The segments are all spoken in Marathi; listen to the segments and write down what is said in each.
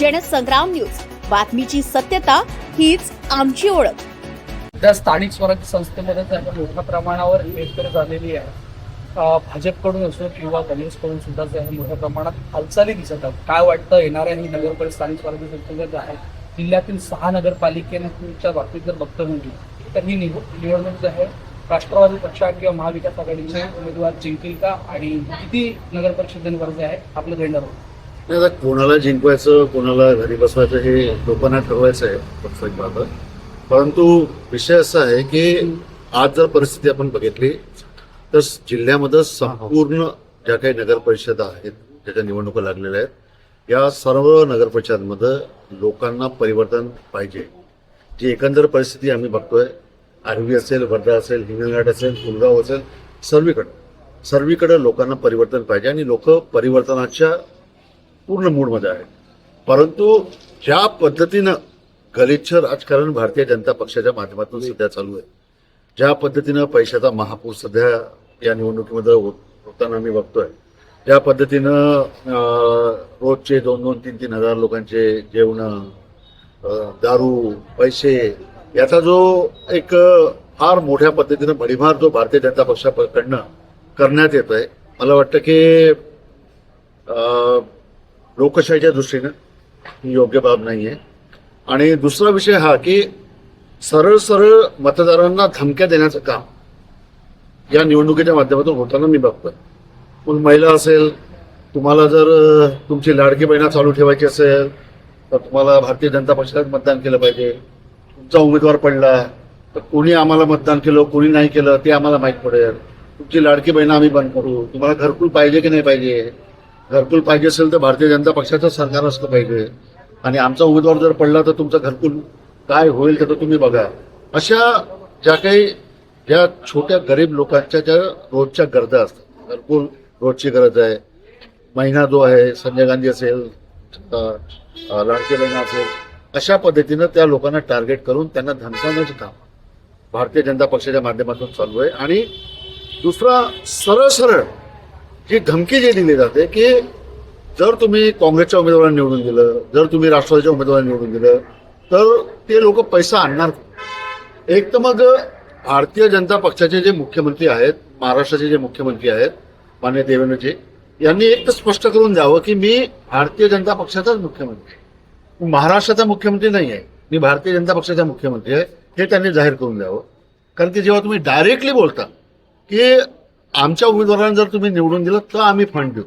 जनसंग्राम न्यूज. बातमीची सत्यता हीच आमची ओळख. त्या स्थानिक स्वराज्य संस्थेमध्ये त्यांना मोठ्या प्रमाणावर हेरफेर झालेली आहे. भाजपकडून असो किंवा काँग्रेसकडून सुद्धा जे आहे मोठ्या प्रमाणात हालचाली दिसत आहेत. काय वाटतं येणाऱ्या ही नगरपरिषद स्थानिक स्वराज्य संस्थेच्या जे आहे. जिल्ह्यातील सहा नगरपालिकेच्या बाबतीत जर बघतो म्हणजे तर ही निवडणूक जे आहे. राष्ट्रवादी पक्षा किंवा महाविकास आघाडीचे उमेदवार जिंकेल का? आणि किती नगरपरिषदांवर जे आहे आपलं झेंडर होतं आता कोणाला जिंकवायचं कोणाला घरी बसवायचं हे लोकांना ठरवायचं आहे प्रत्येक बाबत. परंतु विषय असा आहे की आज जर परिस्थिती आपण बघितली तर जिल्ह्यामध्ये संपूर्ण ज्या काही नगर परिषदा आहेत ज्याच्या निवडणुका लागलेल्या आहेत या सर्व नगर परिषदांमध्ये लोकांना परिवर्तन पाहिजे. जी एकंदर परिस्थिती आम्ही बघतोय आरवी असेल वर्धा असेल हिंगणघाट असेल फुलगाव असेल सर्वीकडे. सर्वीकडे लोकांना परिवर्तन पाहिजे आणि लोक परिवर्तनाच्या पूर्ण मूडमध्ये आहे. परंतु ज्या पद्धतीनं गलिच्छ राजकारण भारतीय जनता पक्षाच्या माध्यमातून सध्या चालू आहे ज्या पद्धतीनं पैशाचा महापूर सध्या या निवडणुकीमध्ये होत- होताना मी बघतोय ज्या पद्धतीनं रोजचे दोन दोन तीन तीन हजार लोकांचे जेवण दारू पैसे याचा जो एक फार मोठ्या पद्धतीनं भडीमार जो भारतीय जनता पक्षाकडनं करण्यात येतोय मला वाटतं की लोकशाहीच्या दृष्टीनं ही योग्य बाब नाही आहे आणि दुसरा विषय हा की सरळ सरळ मतदारांना धमक्या देण्याचं काम या निवडणुकीच्या माध्यमातून होताना मी बघतोय. मग महिला असेल तुम्हाला जर तुमची लाडकी बहिणा चालू ठेवायची असेल तर तुम्हाला भारतीय जनता पक्षाला मतदान केलं पाहिजे. तुमचा उमेदवार पडला तर कोणी आम्हाला मतदान केलं कोणी नाही केलं ते आम्हाला माहीत पडेल. तुमची लाडकी बहिणं आम्ही बंद करू. तुम्हाला घरकुल पाहिजे की नाही पाहिजे? घरकुल पाहिजे असेल तर भारतीय जनता पक्षाचं सरकार असलं पाहिजे. आणि आमचा उमेदवार जर पडला तर तुमचं घरकुल काय होईल त्याचं तुम्ही बघा. अशा ज्या काही ज्या छोट्या गरीब लोकांच्या ज्या रोजच्या गरजा असतात. घरकुल रोजची गरज आहे. महिना जो आहे संजय गांधी असेल लाडके महिना असेल अशा पद्धतीनं त्या लोकांना टार्गेट करून त्यांना धमकावण्याचं काम भारतीय जनता पक्षाच्या माध्यमातून चालू आहे. आणि दुसरा सरळ सरळ जी धमकी जी दिली जाते की जर तुम्ही काँग्रेसच्या उमेदवारांना निवडून दिलं जर तुम्ही राष्ट्रवादीच्या उमेदवारांना निवडून दिलं तर ते लोक पैसा आणणार एक तर मग भारतीय जनता पक्षाचे जे मुख्यमंत्री आहेत महाराष्ट्राचे जे मुख्यमंत्री आहेत मान्य देवेंद्रजी यांनी एक तर स्पष्ट करून द्यावं की मी भारतीय जनता पक्षाचाच मुख्यमंत्री. आहे. महाराष्ट्राचा मुख्यमंत्री नाही आहे. मी भारतीय जनता पक्षाचा मुख्यमंत्री आहे. हे त्यांनी जाहीर करून द्यावं. कारण की जेव्हा तुम्ही डायरेक्टली बोलता की आमच्या उमेदवारांना जर तुम्ही निवडून दिलं तर आम्ही फंड देऊ.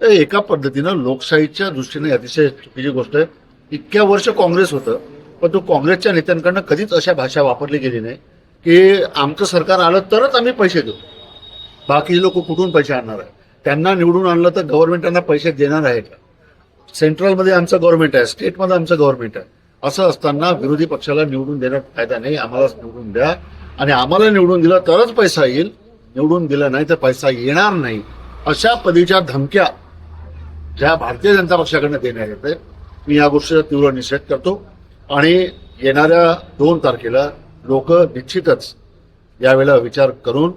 तर एका पद्धतीनं लोकशाहीच्या दृष्टीने अतिशय चुकीची गोष्ट आहे. इतक्या वर्ष काँग्रेस होतं पण तो काँग्रेसच्या नेत्यांकडनं कधीच अशा भाषा वापरली गेली नाही की आमचं सरकार आलं तरच आम्ही पैसे देऊ. बाकी लोक कुठून पैसे आणणार आहे त्यांना निवडून आणलं तर गव्हर्नमेंट त्यांना पैसे देणार आहे का? सेंट्रलमध्ये आमचं गव्हर्नमेंट आहे स्टेटमध्ये आमचं गव्हर्नमेंट आहे. असं असताना विरोधी पक्षाला निवडून देण्यात फायदा नाही आम्हालाच निवडून द्या. आणि आम्हाला निवडून दिलं तरच पैसा येईल निवडून दिलं नाही तर पैसा येणार नाही अशा पदीच्या धमक्या ज्या भारतीय जनता पक्षाकडनं देण्यात येते मी या गोष्टीचा तीव्र निषेध करतो. आणि येणाऱ्या दोन तारखेला लोक निश्चितच यावेळेला विचार करून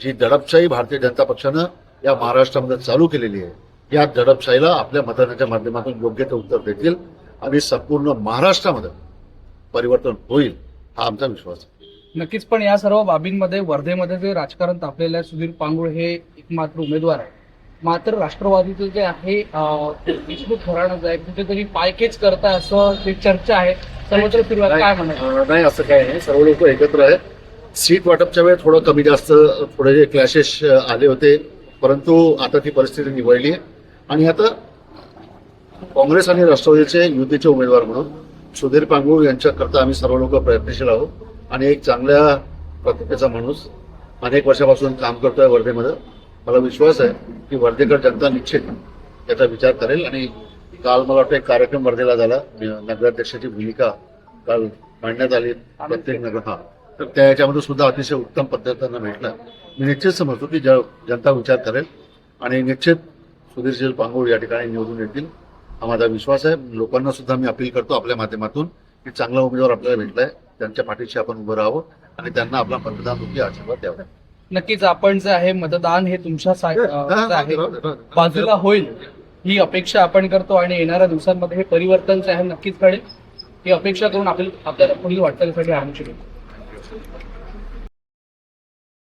जी दडपशाही भारतीय जनता पक्षानं या महाराष्ट्रामध्ये चालू केलेली आहे या दडपशाहीला आपल्या मतदानाच्या माध्यमातून योग्य ते उत्तर देतील आणि संपूर्ण महाराष्ट्रामध्ये परिवर्तन होईल हा आमचा विश्वास आहे. नक्कीच पण या सर्व बाबींमध्ये वर्धेमध्ये जे राजकारण तापलेलं आहे सुधीर पांगुळ हे एकमात्र उमेदवार आहे. मात्र राष्ट्रवादीचं जे आहे घराणं जे आहे कुठेतरी पायकेच करता असं ते चर्चा आहे सर्वत्र फिरवा काय म्हणाल अं, नाही असं काय नाही. सर्व लोक एकत्र आहेत. सीट वाटपच्या वेळेस थोडं कमी जास्त थोडे क्लॅशेस आले होते परंतु आता ती परिस्थिती निवडली आहे. आणि आता काँग्रेस आणि राष्ट्रवादीचे युतीचे उमेदवार म्हणून सुधीर पांगुळ यांच्याकरता आम्ही सर्व लोक प्रयत्नशील आहोत. आणि एक चांगल्या प्रतिभेचा माणूस अनेक वर्षापासून काम करतोय वर्धेमध्ये. मला विश्वास आहे की वर्धेकर जनता निश्चित याचा विचार करेल आणि काल मला वाटतं एक कार्यक्रम वर्धेला झाला. नगराध्यक्षाची भूमिका काल मांडण्यात आली. प्रत्येक नगर हा. तर त्या याच्यामध्ये सुद्धा अतिशय उत्तम पद्धतीनं भेटलं. मी निश्चित समजतो की जनता विचार करेल आणि निश्चित सुधीरशील पांगोळ या ठिकाणी निवडून येतील हा माझा विश्वास आहे. लोकांना सुद्धा मी अपील करतो आपल्या माध्यमातून की चांगला उमेदवार आपल्याला भेटलाय. त्यांच्या पाठीशी आपण उभं राहावं आणि त्यांना आपला मतदान रूपी आशीर्वाद द्यावा. नक्कीच आपण जे आहे मतदान हे तुमच्या. बाजूला होईल ही अपेक्षा आपण करतो आणि येणाऱ्या दिवसांमध्ये हे परिवर्तन जे आहे नक्कीच घडेल. ही अपेक्षा करून आपल्याला आपल्याला पुढील वाटचालीसाठी आमची